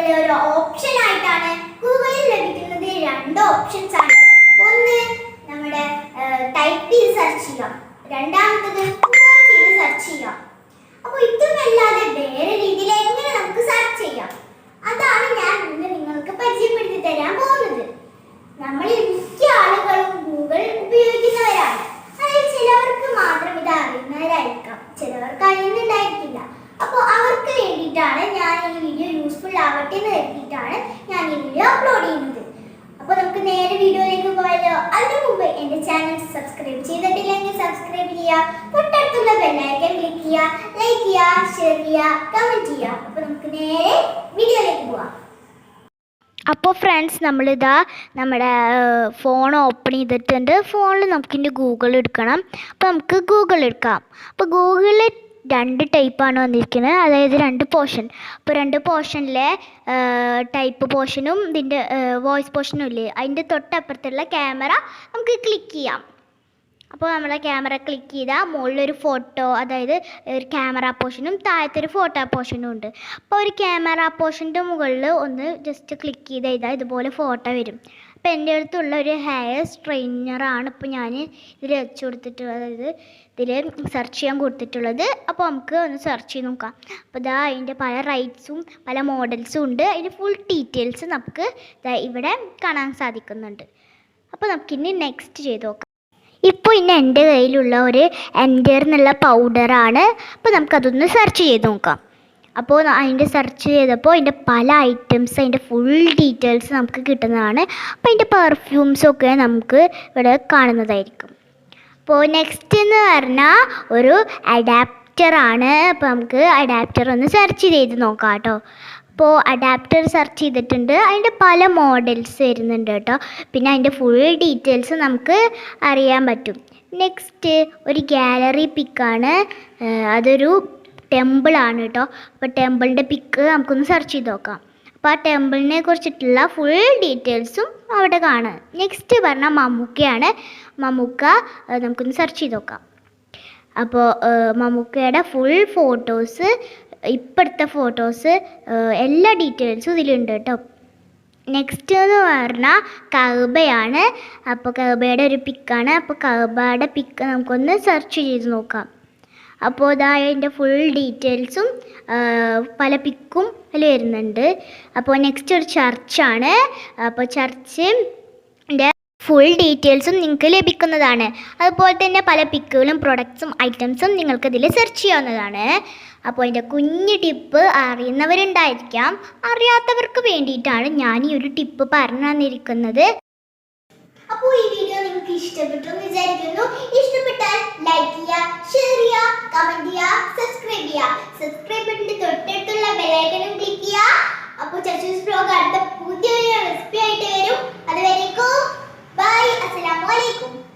ഗൂഗിളിലെ ഒരു ഓപ്ഷൻ ആയിട്ടാണ് ഗൂഗിളിൽ ലഭിക്കുന്നത്. രണ്ട് ഓപ്ഷൻസ് ആണ്. ഒന്ന് നമ്മുടെ ടൈപ്പ് ചെയ്ത് സെർച്ച് ചെയ്യാം രണ്ടാമത്തത് ചെയ്ത് സെർച്ച് ചെയ്യാം അപ്പോൾ അല്ലാതെ വേറെ രീതിയിൽ എങ്ങനെ നമുക്ക് സെർച്ച് ചെയ്യാം? അതാണ് ഞാൻ ഇന്ന് നിങ്ങൾക്ക് പരിചയപ്പെടുത്തി തരാൻ പോകുന്നത്. നമ്മളിൽ മിക്ക ആളുകളും ഗൂഗിൾ ഉപയോഗിക്കുന്നവരാണ്. അതിൽ ചിലവർക്ക് മാത്രം ഇത് അറിയുന്നവരായിരിക്കാം. ചിലവർക്ക് അറിയുന്നുണ്ടായിരിക്കില്ല. അപ്പോൾ അവർക്ക് വേണ്ടിയിട്ടാണ് ഞാൻ ഈ വീഡിയോ യൂസ്ഫുൾ ആവട്ടെ എന്ന് കരുതിയിട്ടാണ് ഞാൻ ഈ വീഡിയോ അപ്ലോഡ് ചെയ്യുന്നത്. അപ്പോൾ നമുക്ക് നേരെ വീഡിയോയിലേക്ക് പോയാലോ? അതിനു മുമ്പ് എന്റെ ചാനൽ സബ്സ്ക്രൈബ് ചെയ്തിട്ടില്ലെങ്കിൽ സബ്സ്ക്രൈബ് ചെയ്യുക. തൊട്ടടുത്തുള്ള ബെല്ലൈക്കൻ ക്ലിക്ക് ചെയ്യുക. ലൈക്ക് ചെയ്യുക ഷെയർ ചെയ്യുക കമന്റ് ചെയ്യുക. അപ്പോൾ നമുക്ക് നേരെ വീഡിയോയിലേക്ക് പോവാം. അപ്പോൾ ഫ്രണ്ട്സ് നമ്മളിതാ നമ്മുടെ ഫോൺ ഓപ്പൺ ചെയ്തിട്ടുണ്ട്. ഫോണിൽ നമുക്കിന്റെ ഗൂഗിൾ എടുക്കണം. അപ്പോൾ നമുക്ക് ഗൂഗിൾ എടുക്കാം. അപ്പോൾ ഗൂഗിളിൽ രണ്ട് ടൈപ്പാണ് വന്നിരിക്കുന്നത്. അതായത് രണ്ട് പോർഷൻ. അപ്പോൾ രണ്ട് പോർഷനിലെ ടൈപ്പ് പോർഷനും ഇതിന്റെ വോയിസ് പോർഷനും ഇല്ലേ? അതിന്റെ തൊട്ടപ്പുറത്തുള്ള ക്യാമറ നമുക്ക് ക്ലിക്ക് ചെയ്യാം. അപ്പോൾ നമ്മളെ ക്യാമറ ക്ലിക്ക് ചെയ്താൽ മുകളിലൊരു ഫോട്ടോ അതായത് ഒരു ക്യാമറ പോർഷനും താഴത്തൊരു ഫോട്ടോ പോർഷനും ഉണ്ട്. അപ്പോൾ ഒരു ക്യാമറ പോർഷന്റെ മുകളിൽ ഒന്ന് ജസ്റ്റ് ക്ലിക്ക് ചെയ്ത് ഇതുപോലെ ഫോട്ടോ വരും. അപ്പോൾ എന്റെ അടുത്തുള്ള ഒരു ഹെയർ സ്ട്രെയിനറാണ് ഇപ്പോൾ ഞാൻ ഇതിൽ വെച്ച് കൊടുത്തിട്ടുള്ളത് ഇതിൽ സെർച്ച് ചെയ്യാൻ കൊടുത്തിട്ടുള്ളത്. അപ്പോൾ നമുക്ക് ഒന്ന് സെർച്ച് ചെയ്ത് നോക്കാം. അപ്പോൾ ഇതാ അതിന്റെ പല റൈറ്റ്സും പല മോഡൽസും ഉണ്ട്. അതിന്റെ ഫുൾ ഡീറ്റെയിൽസ് നമുക്ക് ഇവിടെ കാണാൻ സാധിക്കുന്നുണ്ട്. അപ്പോൾ നമുക്കിനി നെക്സ്റ്റ് ചെയ്ത് നോക്കാം. ഇപ്പോൾ ഇന്ന് എന്റെ കയ്യിലുള്ള ഒരു എൻഡർ എന്നുള്ള പൗഡറാണ് അപ്പോൾ നമുക്കതൊന്ന് സെർച്ച് ചെയ്ത് നോക്കാം. അപ്പോൾ അതിന്റെ സെർച്ച് ചെയ്തപ്പോൾ അതിന്റെ പല ഐറ്റംസ് അതിന്റെ ഫുൾ ഡീറ്റെയിൽസ് നമുക്ക് കിട്ടുന്നതാണ്. അപ്പോൾ അതിന്റെ പെർഫ്യൂംസൊക്കെ നമുക്ക് ഇവിടെ കാണുന്നതായിരിക്കും. അപ്പോൾ നെക്സ്റ്റ് എന്ന് പറഞ്ഞാൽ ഒരു അഡാപ്റ്ററാണ് അപ്പോൾ നമുക്ക് അഡാപ്റ്റർ ഒന്ന് സെർച്ച് ചെയ്ത് നോക്കാം കേട്ടോ. അപ്പോൾ അഡാപ്റ്റർ സെർച്ച് ചെയ്തിട്ടുണ്ട്. അതിന്റെ പല മോഡൽസ് വരുന്നുണ്ട് കേട്ടോ. പിന്നെ അതിന്റെ ഫുൾ ഡീറ്റെയിൽസ് നമുക്ക് അറിയാൻ പറ്റും. നെക്സ്റ്റ് ഒരു ഗാലറി പിക്കാണ് അതൊരു ടെമ്പിളാണ് കേട്ടോ അപ്പോൾ ടെമ്പിളിന്റെ പിക്ക് നമുക്കൊന്ന് സെർച്ച് ചെയ്ത് നോക്കാം. അപ്പോൾ ആ ടെമ്പിളിനെ കുറിച്ചിട്ടുള്ള ഫുൾ ഡീറ്റെയിൽസും അവിടെ കാണാം. നെക്സ്റ്റ് പറഞ്ഞാൽ മമ്മൂക്കയാണ്. മമ്മൂക്ക നമുക്കൊന്ന് സെർച്ച് ചെയ്ത് നോക്കാം. അപ്പോൾ മമ്മൂക്കയുടെ ഫുൾ ഫോട്ടോസ് ഇപ്പോഴത്തെ ഫോട്ടോസ് എല്ലാ ഡീറ്റെയിൽസും ഇതിലുണ്ട് കേട്ടോ നെക്സ്റ്റ് എന്ന് പറഞ്ഞാൽ കഅബയാണ് അപ്പോൾ കഅബയുടെ ഒരു പിക്കാണ് അപ്പോൾ കഅബയുടെ പിക്ക് നമുക്കൊന്ന് സെർച്ച് ചെയ്ത് നോക്കാം. അപ്പോൾ ഇതാ അതിന്റെ ഫുൾ ഡീറ്റെയിൽസും പല പിക്കും അതിൽ വരുന്നുണ്ട്. അപ്പോൾ നെക്സ്റ്റ് ഒരു ചർച്ചാണ് അപ്പോൾ ചർച്ച് ഫുൾ ഡീറ്റെയിൽസും നിങ്ങൾക്ക് ലഭിക്കുന്നതാണ്. അതുപോലെ തന്നെ പല പിക്കുകളും പ്രൊഡക്ട്സും ഐറ്റംസും നിങ്ങൾക്ക് ഇതിൽ സെർച്ച് ചെയ്യാവുന്നതാണ്. അപ്പോൾ അതിന്റെ കുഞ്ഞ് ടിപ്പ് അറിയുന്നവരുണ്ടായിരിക്കാം. അറിയാത്തവർക്ക് വേണ്ടിയിട്ടാണ് ഞാൻ ഈ ഒരു ടിപ്പ് പറഞ്ഞു തന്നിരിക്കുന്നത്. അപ്പോൾ ഈ വീഡിയോ നിങ്ങൾക്ക് ഇഷ്ടപ്പെട്ടു എന്ന് വിചാരിക്കുന്നു. ഇഷ്ടപ്പെട്ടാൽ